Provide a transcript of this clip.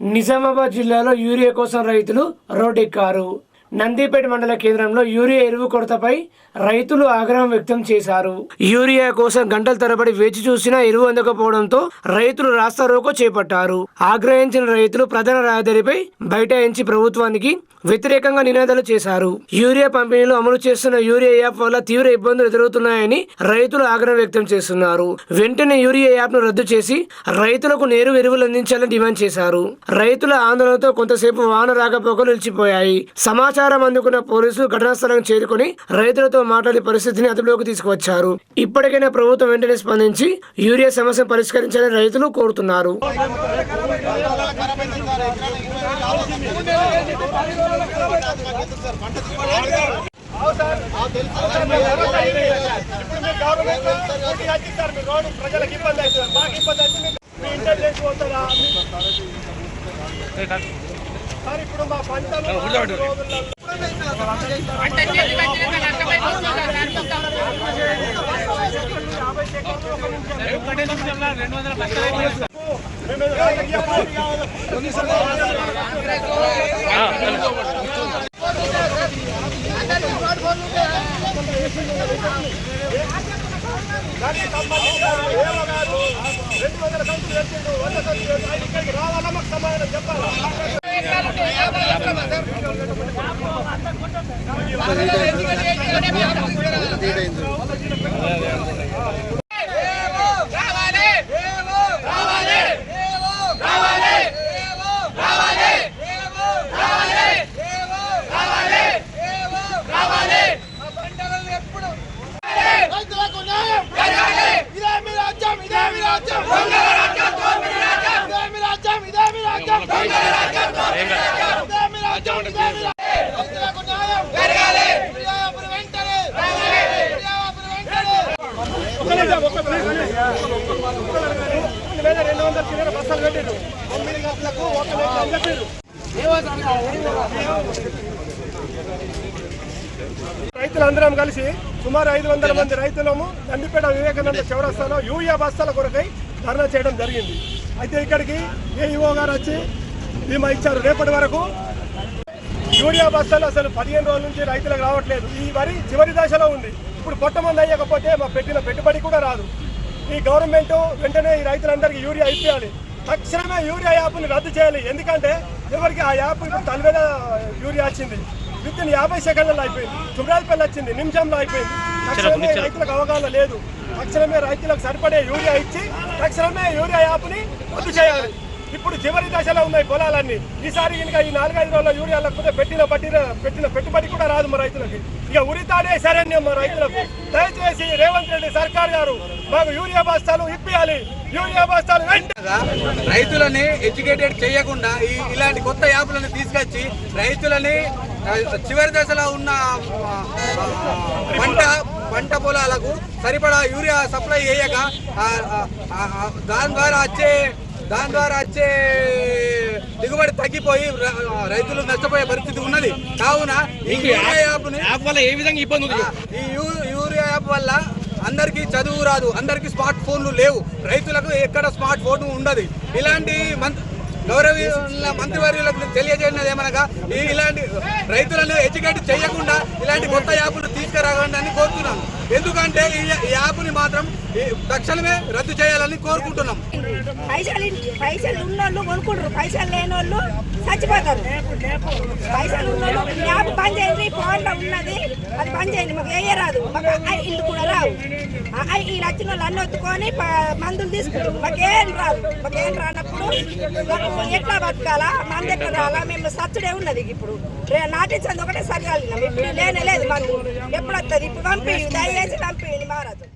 నిజామాబాద్ జిల్లాలో యూరియా కోసం రైతులు రోడ్డెక్కారు నందిపేట మండల కేంద్రంలో యూరియా ఎరువు కొరతపై రైతులు ఆగ్రహం వ్యక్తం చేశారు. యూరియా కోసం గంటల తరబడి వేచి చూసినా ఎరువు అందకపోవడంతో రైతులు రాస్తారోకో చేపట్టారు. ఆగ్రహించిన రైతులు ప్రధాన రహదారిపై బైఠాయించి ప్రభుత్వానికి వ్యతిరేకంగా నినాదాలు చేశారు. యూరియా పంపిణీలో అమలు చేస్తున్న యూరియా యాప్ వల్ల తీవ్ర ఇబ్బందులు ఎదురవుతున్నాయని రైతులు ఆగ్రహం వ్యక్తం చేస్తున్నారు. వెంటనే యూరియా యాప్ను రద్దు చేసి రైతులకు నేరు ఎరువులు అందించాలని డిమాండ్ చేశారు. రైతుల ఆందోళనతో కొంతసేపు వాన రాకపోకలు నిలిచిపోయాయి. సమాచారం సమాచారం అందుకున్న పోలీసులు ఘటనాస్థలం చేరుకుని రైతులతో మాట్లాడి పరిస్థితిని అదుపులోకి తీసుకువచ్చారు. ఇప్పటికైనా ప్రభుత్వం వెంటనే స్పందించి యూరియా సమస్యను పరిష్కరించాలని రైతులు కోరుతున్నారు. ప్రజలకు ఇబ్బంది అవుతుంది మాకు ఇబ్బంది అయితే మీకు మీ ఇంటెలిజెన్స్ పోతుందా సార్ ఇప్పుడు మా పంటలు. దానికి సంబంధించి ఏమో కాదు. రెండు వందల సంచులు తెచ్చిండు, వంద. ఆయన ఇక్కడికి రావాలా మాకు సమాధానం చెప్పాలా Thank you. మీద రెండు వందల చిల్లర బస్తాలు పెట్టారు తొమ్మిది గంటలకు ఒక చెప్పారు రైతులందరం కలిసి సుమారు ఐదు వందల మంది రైతులము దండిపేట వివేకానంద చౌరస్తాలో యూరియా బస్తాల కొరకై ధర్నా చేయడం జరిగింది. అయితే ఇక్కడికి ఏఈఓ గారు వచ్చి బీమా ఇచ్చారు. రేపటి వరకు యూరియా బస్తాలు అసలు పదిహేను రోజుల నుంచి రైతులకు రావట్లేదు. ఈ వరి చివరి దశలో ఉంది. ఇప్పుడు పొట్టమంది అయ్యకపోతే మా పెట్టిన పెట్టుబడి కూడా రాదు. ఈ గవర్నమెంట్ వెంటనే ఈ రైతులందరికీ యూరియా ఇప్పించాలి తక్షణమే యూరియా యాప్ని రద్దు చేయాలి. ఎందుకంటే ఎవరికి ఆ యాప్ ఇప్పుడు తలవేల యూరియా వచ్చింది. విత్ ఇన్ యాభై సెకండ్లలో అయిపోయింది. చుబ్రాజపల్లి వచ్చింది. నిమిషంలో అయిపోయింది. తక్షణమే రైతులకు అవగాహన లేదు. తక్షణమే రైతులకు సరిపడే యూరియా ఇచ్చి తక్షణమే యూరియా యాప్ని రద్దు చేయాలి. ఇప్పుడు చివరి దశలో ఉన్నాయి పొలాలన్నీ. ఈసారి ఇంకా ఈ నాలుగైదు రోజుల యూరియా లేకపోతే పెట్టిన పట్టిన పెట్టిన పెట్టుబడి కూడా రాదు మా రైతులకి. ఇక ఉరితాడే శరణ్యం మా రైతులకు. దయచేసి రేవంత్ రెడ్డి సర్కార్ గారు మాకు యూరియా బస్తాలు ఇప్పియాలి. యూరియా బస్తాలు రైతులని ఎడ్యుకేటెడ్ చేయకుండా ఈ ఇలాంటి కొత్త యాప్లను తీసుకొచ్చి రైతులని చివరి దశలో ఉన్న పంట పంట పొలాలకు సరిపడా యూరియా సప్లై చేయక దాని ద్వారా వచ్చే దాని ద్వారా వచ్చే దిగుబడి తగ్గిపోయి రైతులు నష్టపోయే పరిస్థితి ఉన్నది. కావున ఈ యూరియా యాప్ని యాప్ వల్ల ఏ విధంగా ఇబ్బంది ఈ యూరియా యాప్ వల్ల అందరికీ చదువు రాదు అందరికీ స్మార్ట్ ఫోన్లు లేవు రైతులకు ఎక్కడ స్మార్ట్ ఫోన్ ఉండదు. ఇలాంటి మంత్ గౌరవ మంత్రివర్యులకు తెలియజేయడం ఏమనగా ఇలాంటి రైతులను ఎడ్యుకేట్ చేయకుండా ఇలాంటి కొత్త యాప్లు కోరుతున్నాను ఎందుకంటే ఈ యాప్ని మాత్రం తక్షణమే రద్దు చేయాలని కోరుకుంటున్నాం. పైసలు పైసలు ఉన్నోళ్ళు కొనుక్కుంటారు. పైసలు లేని వాళ్ళు చచ్చిపోతారు. పైసలు ఉన్నోళ్ళు యాప్ బంద్ చేయండి ఫోన్లో ఉన్నది అది బంద్ చేయండి మాకు ఏ రాదు. మాకు ఐ ఇల్లు కూడా రావు. ఆ ఈ వచ్చిన వాళ్ళు అన్ని ఒత్తుకొని మందులు తీసుకుంటారు. మాకేం రాదు. మాకేం రానప్పుడు మాకు ఎట్లా బతకాలా? మంది ఎట్లా రాలా? మేము సచ్చుడే ఉన్నది ఇప్పుడు. రే ఒకటే సరిగా ఇప్పుడు లేనే లేదు మందు. ఎప్పుడు వస్తుంది ఇప్పుడు పంపి దయచేసి పంపి మారదు